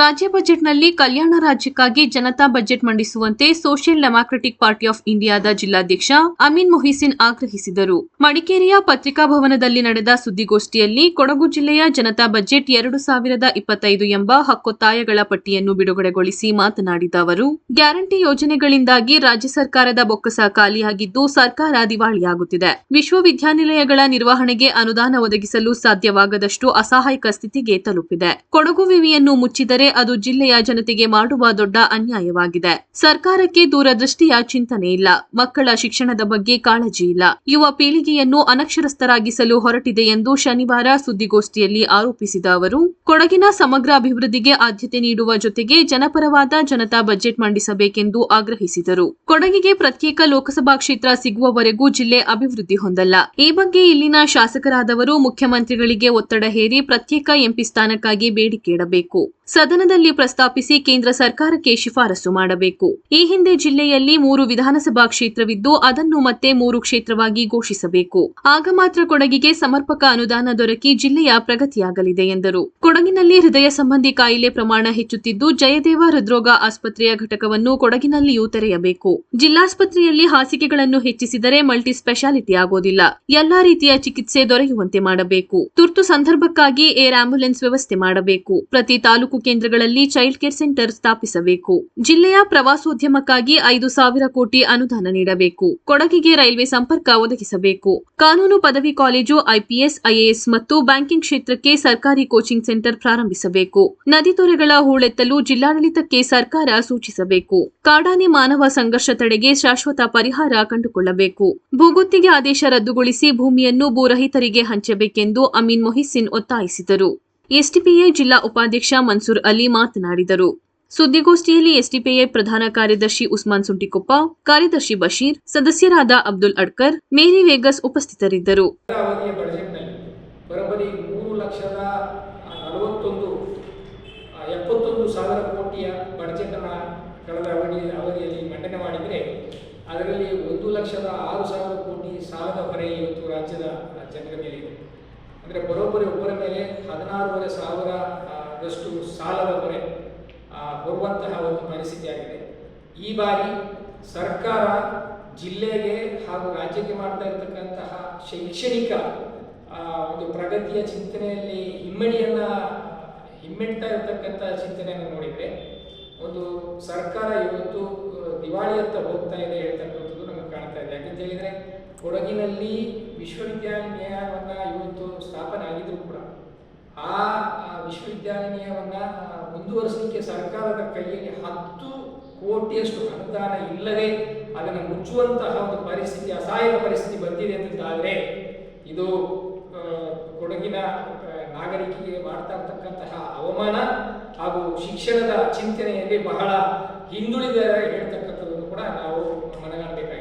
ರಾಜ್ಯ ಬಜೆಟ್ನಲ್ಲಿ ಕಲ್ಯಾಣ ರಾಜ್ಯಕ್ಕಾಗಿ ಜನತಾ ಬಜೆಟ್ ಮಂಡಿಸುವಂತೆ ಸೋಷಿಯಲ್ ಡೆಮಾಕ್ರೆಟಿಕ್ ಪಾರ್ಟಿ ಆಫ್ ಇಂಡಿಯಾದ ಜಿಲ್ಲಾಧ್ಯಕ್ಷ ಅಮೀನ್ ಮೊಹಿಸಿನ್ ಆಗ್ರಹಿಸಿದರು. ಮಡಿಕೇರಿಯ ಪತ್ರಿಕಾ ಭವನದಲ್ಲಿ ನಡೆದ ಸುದ್ದಿಗೋಷ್ಠಿಯಲ್ಲಿ ಕೊಡಗು ಜಿಲ್ಲೆಯ ಜನತಾ ಬಜೆಟ್ ಎರಡು ಸಾವಿರದ ಇಪ್ಪತ್ತೈದು ಎಂಬ ಹಕ್ಕೊತ್ತಾಯಗಳ ಪಟ್ಟಿಯನ್ನು ಬಿಡುಗಡೆಗೊಳಿಸಿ ಮಾತನಾಡಿದ ಅವರು, ಗ್ಯಾರಂಟಿ ಯೋಜನೆಗಳಿಂದಾಗಿ ರಾಜ್ಯ ಸರ್ಕಾರದ ಬೊಕ್ಕಸ ಖಾಲಿಯಾಗಿದ್ದು ಸರ್ಕಾರ ದಿವಾಳಿಯಾಗುತ್ತಿದೆ. ವಿಶ್ವವಿದ್ಯಾನಿಲಯಗಳ ನಿರ್ವಹಣೆಗೆ ಅನುದಾನ ಒದಗಿಸಲು ಸಾಧ್ಯವಾಗದಷ್ಟು ಅಸಹಾಯಕ ಸ್ಥಿತಿಗೆ ತಲುಪಿದೆ. ಕೊಡಗು ವಿವಿಯನ್ನು ಮುಚ್ಚಿದರೆ ಅದು ಜಿಲ್ಲೆಯ ಜನತೆಗೆ ಮಾಡುವ ದೊಡ್ಡ ಅನ್ಯಾಯವಾಗಿದೆ. ಸರ್ಕಾರಕ್ಕೆ ದೂರದೃಷ್ಟಿಯ ಚಿಂತನೆ ಇಲ್ಲ. ಮಕ್ಕಳ ಶಿಕ್ಷಣದ ಬಗ್ಗೆ ಕಾಳಜಿ ಇಲ್ಲ. ಯುವ ಪೀಳಿಗೆಯನ್ನು ಅನಕ್ಷರಸ್ಥರಾಗಿಸಲು ಹೊರಟಿದೆ ಎಂದು ಶನಿವಾರ ಸುದ್ದಿಗೋಷ್ಠಿಯಲ್ಲಿ ಆರೋಪಿಸಿದ ಅವರು, ಕೊಡಗಿನ ಸಮಗ್ರ ಅಭಿವೃದ್ಧಿಗೆ ಆದ್ಯತೆ ನೀಡುವ ಜೊತೆಗೆ ಜನಪರವಾದ ಜನತಾ ಬಜೆಟ್ ಮಂಡಿಸಬೇಕೆಂದು ಆಗ್ರಹಿಸಿದರು. ಕೊಡಗಿಗೆ ಪ್ರತ್ಯೇಕ ಲೋಕಸಭಾ ಕ್ಷೇತ್ರ ಸಿಗುವವರೆಗೂ ಜಿಲ್ಲೆ ಅಭಿವೃದ್ಧಿ ಹೊಂದಲ್ಲ. ಈ ಬಗ್ಗೆ ಇಲ್ಲಿನ ಶಾಸಕರಾದವರು ಮುಖ್ಯಮಂತ್ರಿಗಳಿಗೆ ಒತ್ತಡ ಹೇರಿ ಪ್ರತ್ಯೇಕ ಎಂಪಿ ಸ್ಥಾನಕ್ಕಾಗಿ ಬೇಡಿಕೆ ಇಡಬೇಕು. ಸದನದಲ್ಲಿ ಪ್ರಸ್ತಾಪಿಸಿ ಕೇಂದ್ರ ಸರ್ಕಾರಕ್ಕೆ ಶಿಫಾರಸು ಮಾಡಬೇಕು. ಈ ಹಿಂದೆ ಜಿಲ್ಲೆಯಲ್ಲಿ ಮೂರು ವಿಧಾನಸಭಾ ಕ್ಷೇತ್ರವಿದ್ದು, ಅದನ್ನು ಮತ್ತೆ ಮೂರು ಕ್ಷೇತ್ರವಾಗಿ ಘೋಷಿಸಬೇಕು. ಆಗ ಮಾತ್ರ ಕೊಡಗಿಗೆ ಸಮರ್ಪಕ ಅನುದಾನ ದೊರಕಿ ಜಿಲ್ಲೆಯ ಪ್ರಗತಿಯಾಗಲಿದೆ ಎಂದರು. ಕೊಡಗಿನಲ್ಲಿ ಹೃದಯ ಸಂಬಂಧಿ ಕಾಯಿಲೆ ಪ್ರಮಾಣ ಹೆಚ್ಚುತ್ತಿದ್ದು, ಜಯದೇವ ಹೃದ್ರೋಗ ಆಸ್ಪತ್ರೆಯ ಘಟಕವನ್ನು ಕೊಡಗಿನಲ್ಲಿಯೂ ತೆರೆಯಬೇಕು. ಜಿಲ್ಲಾಸ್ಪತ್ರೆಯಲ್ಲಿ ಹಾಸಿಗೆಗಳನ್ನು ಹೆಚ್ಚಿಸಿದರೆ ಮಲ್ಟಿ ಸ್ಪೆಷಾಲಿಟಿ ಆಗೋದಿಲ್ಲ. ಎಲ್ಲಾ ರೀತಿಯ ಚಿಕಿತ್ಸೆ ದೊರೆಯುವಂತೆ ಮಾಡಬೇಕು. ತುರ್ತು ಸಂದರ್ಭಕ್ಕಾಗಿ ಏರ್ ಆಂಬ್ಯುಲೆನ್ಸ್ ವ್ಯವಸ್ಥೆ ಮಾಡಬೇಕು. ಪ್ರತಿ ತಾಲೂಕು ಕೇಂದ್ರಗಳಲ್ಲಿ ಚೈಲ್ಡ್ ಕೇರ್ ಸೆಂಟರ್ ಸ್ಥಾಪಿಸಬೇಕು. ಜಿಲ್ಲೆಯ ಪ್ರವಾಸೋದ್ಯಮಕ್ಕಾಗಿ ಐದು ಸಾವಿರ ಕೋಟಿ ಅನುದಾನ ನೀಡಬೇಕು. ಕೊಡಗಿಗೆ ರೈಲ್ವೆ ಸಂಪರ್ಕ ಒದಗಿಸಬೇಕು. ಕಾನೂನು ಪದವಿ ಕಾಲೇಜು ಐಪಿಎಸ್ ಐಎಎಸ್ ಮತ್ತು ಬ್ಯಾಂಕಿಂಗ್ ಕ್ಷೇತ್ರಕ್ಕೆ ಸರ್ಕಾರಿ ಕೋಚಿಂಗ್ ಸೆಂಟರ್ ಪ್ರಾರಂಭಿಸಬೇಕು. ನದಿ ತೊರೆಗಳ ಹೂಳೆತ್ತಲು ಜಿಲ್ಲಾಡಳಿತಕ್ಕೆ ಸರ್ಕಾರ ಸೂಚಿಸಬೇಕು. ಕಾಡಾನೆ ಮಾನವ ಸಂಘರ್ಷ ತಡೆಗೆ ಶಾಶ್ವತ ಪರಿಹಾರ ಕಂಡುಕೊಳ್ಳಬೇಕು. ಭೂಗುತ್ತಿಗೆ ಆದೇಶ ರದ್ದುಗೊಳಿಸಿ ಭೂಮಿಯನ್ನು ಭೂರಹಿತರಿಗೆ ಹಂಚಬೇಕೆಂದು ಅಮೀನ್ ಮೊಹಿಸಿನ್ ಒತ್ತಾಯಿಸಿದರು. ಎಸ್ಡಿಪಿಐ ಜಿಲ್ಲಾ ಉಪಾಧ್ಯಕ್ಷ ಮನ್ಸೂರ್ ಅಲಿ ಮಾತನಾಡಿದರು. ಸುದ್ದಿಗೋಷ್ಠಿಯಲ್ಲಿ ಎಸ್ಡಿಪಿಐ ಪ್ರಧಾನ ಕಾರ್ಯದರ್ಶಿ ಉಸ್ಮಾನ್ ಸುಂಟಿಕೊಪ್ಪ, ಕಾರ್ಯದರ್ಶಿ ಬಶೀರ್, ಸದಸ್ಯರಾದ ಅಬ್ದುಲ್ ಅಡ್ಕರ್, ಮೇರಿ ವೇಗಸ್ ಉಪಸ್ಥಿತರಿದ್ದರು. ಅದರಲ್ಲಿ ಒಂದು ಲಕ್ಷದ ಆರು ಸಾವಿರ ಕೋಟಿ ಸಾಲದ ಹೊರೆ ಇವತ್ತು ರಾಜ್ಯದ ಜನರ ಮೇಲೆ ಇದೆ ಅಂದರೆ ಬರೋಬ್ಬರಿ ಒಬ್ಬರ ಮೇಲೆ ಹದಿನಾರೂವರೆ ಸಾವಿರ ರಷ್ಟು ಸಾಲದ ಹೊರೆ ಬರುವಂತಹ ಒಂದು ಪರಿಸ್ಥಿತಿಯಾಗಿದೆ ಈ ಬಾರಿ ಸರ್ಕಾರ ಜಿಲ್ಲೆಗೆ ಹಾಗೂ ರಾಜ್ಯಕ್ಕೆ ಮಾಡ್ತಾ ಇರತಕ್ಕಂತಹ ಶೈಕ್ಷಣಿಕ ಒಂದು ಪ್ರಗತಿಯ ಚಿಂತನೆಯಲ್ಲಿ ಹಿಮ್ಮಡಿಯನ್ನ ಹಿಮ್ಮೆಟ್ತಾ ಇರತಕ್ಕಂಥ ಚಿಂತನೆಯನ್ನು ನೋಡಿದರೆ, ಒಂದು ಸರ್ಕಾರ ಇವತ್ತು ದಿವಾಳಿಯತ್ತ ಹೋಗ್ತಾ ಇದೆ ಹೇಳ್ತಕ್ಕಂಥದ್ದು ನಮಗೆ ಕಾಣ್ತಾ ಇದೆ. ಯಾಕಂತ ಹೇಳಿದರೆ ಕೊಡಗಿನಲ್ಲಿ ವಿಶ್ವವಿದ್ಯಾನಿಲಯವನ್ನು ಇವತ್ತು ಸ್ಥಾಪನೆ ಆಗಿದ್ರು ಕೂಡ ಆ ವಿಶ್ವವಿದ್ಯಾನಿಲಯವನ್ನು ಮುಂದುವರಿಸಲಿಕ್ಕೆ ಸರ್ಕಾರದ ಕೈಯಲ್ಲಿ ಹತ್ತು ಕೋಟಿಯಷ್ಟು ಅನುದಾನ ಇಲ್ಲದೆ ಅದನ್ನು ಮುಚ್ಚುವಂತಹ ಒಂದು ಪರಿಸ್ಥಿತಿ, ಅಸಹಾಯಕ ಪರಿಸ್ಥಿತಿ ಬಂದಿದೆ ಅಂತಂದಾದರೆ ಇದು ಕೊಡಗಿನ ನಾಗರಿಕರಿಗೆ ಮಾಡ್ತಾ ಇರ್ತಕ್ಕಂತಹ ಅವಮಾನ ಹಾಗೂ ಶಿಕ್ಷಣದ ಚಿಂತನೆಯಲ್ಲಿ ಬಹಳ ಹಿಂದುಳಿದ ಹೇಳ್ತಕ್ಕಂಥದ್ದನ್ನು ಕೂಡ ನಾವು ಮನಗಾಣಬೇಕಾಗಿದೆ.